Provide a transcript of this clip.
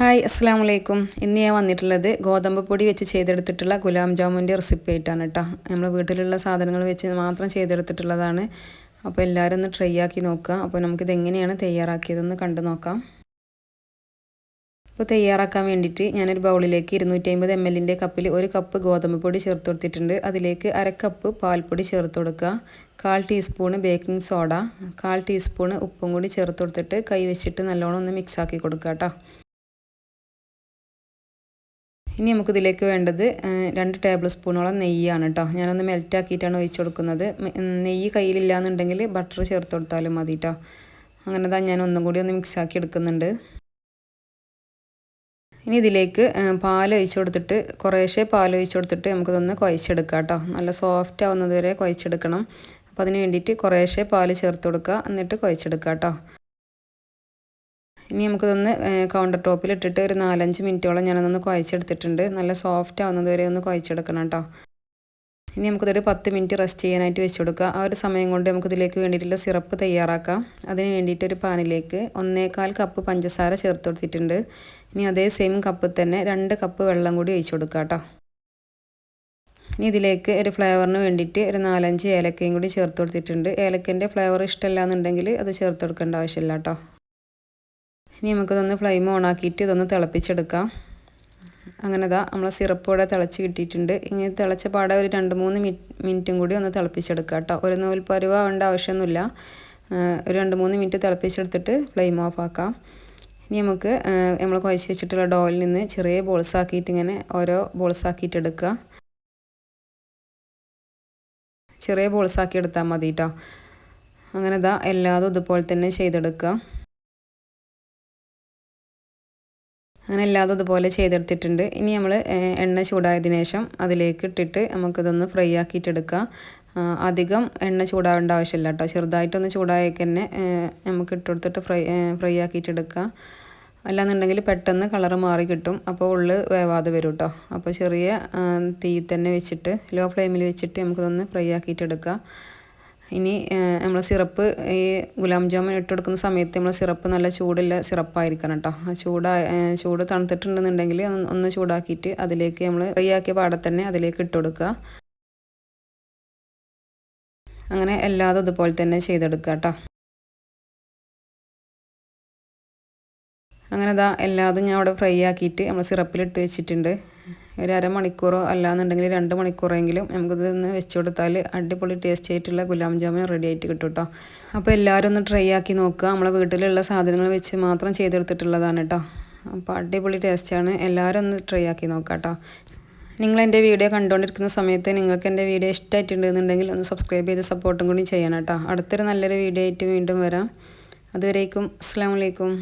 Hi അസ്സാം വലൈക്കും ഇന്ന് ഞാൻ വന്നിട്ടുള്ളത് ഗോതമ്പ് പൊടി വെച്ച് ചെയ്തെടുത്തിട്ടുള്ള ഗുലാം ജാമുന്റെ റെസിപ്പി ആയിട്ടാണ് കേട്ടോ. നമ്മൾ വീട്ടിലുള്ള സാധനങ്ങൾ വെച്ച് മാത്രം ചെയ്തെടുത്തിട്ടുള്ളതാണ്. അപ്പോൾ എല്ലാവരും ഒന്ന് ട്രൈ ആക്കി നോക്കുക. അപ്പോൾ നമുക്കിത് എങ്ങനെയാണ് തയ്യാറാക്കിയതെന്ന് കണ്ടു നോക്കാം. അപ്പോൾ തയ്യാറാക്കാൻ വേണ്ടിയിട്ട് ഞാനൊരു ബൗളിലേക്ക് ഇരുന്നൂറ്റി അമ്പത് എം എല്ലിന്റെ കപ്പിൽ ഒരു കപ്പ് ഗോതമ്പ് പൊടി ചേർത്ത് കൊടുത്തിട്ടുണ്ട്. അതിലേക്ക് അര കപ്പ് പാൽപ്പൊടി ചേർത്ത് കൊടുക്കുക. കാൽ ടീസ്പൂണ് ബേക്കിംഗ് സോഡ. കാൽ ടീസ്പൂണ് ഉപ്പും കൂടി ചേർത്ത് കൊടുത്തിട്ട് കൈ വെച്ചിട്ട് നല്ലോണം ഒന്ന് മിക്സാക്കി കൊടുക്കുക കേട്ടോ. ഇനി നമുക്കിതിലേക്ക് വേണ്ടത് രണ്ട് ടേബിൾ സ്പൂണോളം നെയ്യാണ് കേട്ടോ ഞാനൊന്ന് മെൽറ്റാക്കിയിട്ടാണ് ഒഴിച്ചു കൊടുക്കുന്നത്. നെയ്യ് കയ്യിലില്ല എന്നുണ്ടെങ്കിൽ ബട്ടർ ചേർത്ത് കൊടുത്താലും മതി കേട്ടോ അങ്ങനെ തന്നെ ഞാൻ ഒന്നും കൂടി ഒന്ന് മിക്സ് ആക്കി എടുക്കുന്നുണ്ട്. ഇനി ഇതിലേക്ക് പാൽ ഒഴിച്ചു കൊടുത്തിട്ട് കുറേശ്ശേ പാൽ ഒഴിച്ചു കൊടുത്തിട്ട് നമുക്കിതൊന്ന് കുഴച്ചെടുക്കാം കേട്ടോ നല്ല സോഫ്റ്റ് ആവുന്നത് വരെ കുഴച്ചെടുക്കണം. അപ്പോൾ അതിന് വേണ്ടിയിട്ട് കുറേശ്ശേ പാൽ ചേർത്ത് കൊടുക്കുക. എന്നിട്ട് കുഴച്ചെടുക്കാം കേട്ടോ ഇനി നമുക്കിതൊന്ന് കൗണ്ടർ ടോപ്പിൽ ഇട്ടിട്ട് ഒരു നാലഞ്ച് മിനിറ്റോളം ഞാനതൊന്ന് കുഴച്ചെടുത്തിട്ടുണ്ട്. നല്ല സോഫ്റ്റ് ആവുന്നത് വരെ ഒന്ന് കുഴച്ചെടുക്കണം കേട്ടോ ഇനി നമുക്കിതൊരു പത്ത് മിനിറ്റ് റെസ്റ്റ് ചെയ്യാനായിട്ട് വെച്ച് കൊടുക്കുക. ആ ഒരു സമയം കൊണ്ട് നമുക്കിതിലേക്ക് വേണ്ടിയിട്ടുള്ള സിറപ്പ് തയ്യാറാക്കാം. അതിന് വേണ്ടിയിട്ട് ഒരു പാനിലേക്ക് ഒന്നേകാൽ കപ്പ് പഞ്ചസാര ചേർത്ത് കൊടുത്തിട്ടുണ്ട്. ഇനി അതേ സെയിം കപ്പിൽ തന്നെ രണ്ട് കപ്പ് വെള്ളം കൂടി ഒഴിച്ചു കൊടുക്കുക കേട്ടോ ഇനി ഇതിലേക്ക് ഒരു ഫ്ലേവറിന് വേണ്ടിയിട്ട് ഒരു നാലഞ്ച് ഏലക്കയും കൂടി ചേർത്ത് കൊടുത്തിട്ടുണ്ട്. ഏലക്കന്റെ ഫ്ലേവർ ഇഷ്ടമല്ല എന്നുണ്ടെങ്കിൽ അത് ചേർത്ത് കൊടുക്കേണ്ട ആവശ്യമില്ല കേട്ടോ ഇനി നമുക്കിതൊന്ന് ഫ്ലെയിം ഓൺ ആക്കിയിട്ട് ഇതൊന്ന് തിളപ്പിച്ചെടുക്കാം. അങ്ങനെ ഇതാ നമ്മൾ സിറപ്പ് ഇവിടെ തിളച്ച് കിട്ടിയിട്ടുണ്ട്. ഇനി തിളച്ച പാടെ ഒരു രണ്ട് മൂന്ന് മിനിറ്റും കൂടി ഒന്ന് തിളപ്പിച്ചെടുക്കുക കേട്ടോ. ഒരു നൂൽ വേണ്ട ആവശ്യമൊന്നുമില്ല. ഒരു രണ്ട് മൂന്ന് മിനിറ്റ് തിളപ്പിച്ചെടുത്തിട്ട് ഫ്ലെയിം ഓഫ് ആക്കാം. ഇനി നമുക്ക് നമ്മൾ കുഴച്ച് വെച്ചിട്ടുള്ള ഡോയിൽ നിന്ന് ചെറിയ ബോൾസ് ആക്കിയിട്ട് ഇങ്ങനെ ഓരോ ബോൾസ് ആക്കിയിട്ട് എടുക്കുക ചെറിയ ബോൾസ് ആക്കി എടുത്താൽ മതി കേട്ടോ. അങ്ങനെ ഇതാ എല്ലാതും ഇതുപോലെ തന്നെ ചെയ്തെടുക്കുക അങ്ങനെ എല്ലാതും ഇതുപോലെ ചെയ്തെടുത്തിട്ടുണ്ട്. ഇനി നമ്മൾ എണ്ണ ചൂടായതിനു ശേഷം അതിലേക്ക് ഇട്ടിട്ട് നമുക്കിതൊന്ന് ഫ്രൈ ആക്കിയിട്ടെടുക്കാം. അധികം എണ്ണ ചൂടാവേണ്ട ആവശ്യമില്ല കേട്ടോ. ചെറുതായിട്ടൊന്ന് ചൂടായേക്ക് തന്നെ നമുക്ക് ഇട്ടെടുത്തിട്ട് ഫ്രൈ ഫ്രൈ ആക്കിയിട്ടെടുക്കാം. അല്ലാന്നുണ്ടെങ്കിൽ പെട്ടെന്ന് കളറ് മാറി കിട്ടും. അപ്പോൾ ഉള്ളിൽ വേവാതെ വരും കേട്ടോ. അപ്പോൾ ചെറിയ തീ തന്നെ വെച്ചിട്ട് ലോ ഫ്ലെയിമിൽ വെച്ചിട്ട് നമുക്കിതൊന്ന് ഫ്രൈ ആക്കിയിട്ടെടുക്കാം. ഇനി നമ്മൾ സിറപ്പ് ഈ ഗുലാം ജാമുൻ ഇട്ട് കൊടുക്കുന്ന സമയത്ത് നമ്മൾ സിറപ്പ് നല്ല ചൂടുള്ള സിറപ്പായിരിക്കണം കേട്ടോ ആ ചൂടാ ചൂട് തണുത്തിട്ടുണ്ടെന്നുണ്ടെങ്കിൽ ഒന്ന് ചൂടാക്കിയിട്ട് അതിലേക്ക് നമ്മൾ ഫ്രൈ ആക്കിയ പാടെ തന്നെ അതിലേക്ക് ഇട്ട് കൊടുക്കുക. അങ്ങനെ എല്ലാതും ഇതുപോലെ തന്നെ ചെയ്തെടുക്കുക കേട്ടോ അങ്ങനെ ഇതാ എല്ലാതും ഞാൻ അവിടെ ഫ്രൈ ആക്കിയിട്ട് നമ്മൾ സിറപ്പിലിട്ട് വെച്ചിട്ടുണ്ട്. ഒരു അരമണിക്കൂറോ അല്ലാന്നുണ്ടെങ്കിൽ രണ്ട് മണിക്കൂറെങ്കിലും നമുക്കിത് ഒന്ന് വെച്ച് കൊടുത്താൽ അടിപൊളി ടേസ്റ്റ് ആയിട്ടുള്ള ഗുലാം ജാമുൻ റെഡി ആയിട്ട് കിട്ടും കേട്ടോ. അപ്പോൾ എല്ലാവരും ഒന്ന് ട്രൈ ആക്കി നോക്കുക. നമ്മളെ വീട്ടിലുള്ള സാധനങ്ങൾ വെച്ച് മാത്രം ചെയ്തെടുത്തിട്ടുള്ളതാണ് കേട്ടോ. അപ്പോൾ അടിപൊളി ടേസ്റ്റാണ് എല്ലാവരും ഒന്ന് ട്രൈ ആക്കി നോക്കാം കേട്ടോ. നിങ്ങൾ എന്റെ വീഡിയോ കണ്ടുകൊണ്ടിരിക്കുന്ന സമയത്ത് നിങ്ങൾക്ക് എന്റെ വീഡിയോ ഇഷ്ടമായിട്ടുണ്ടെന്നുണ്ടെങ്കിൽ ഒന്ന് സബ്സ്ക്രൈബ് ചെയ്ത് സപ്പോർട്ടും കൂടി ചെയ്യണം കേട്ടോ. അടുത്തൊരു നല്ലൊരു വീഡിയോ ആയിട്ട് വീണ്ടും വരാം. അതുവരേക്കും അസ്സാം വലൈക്കും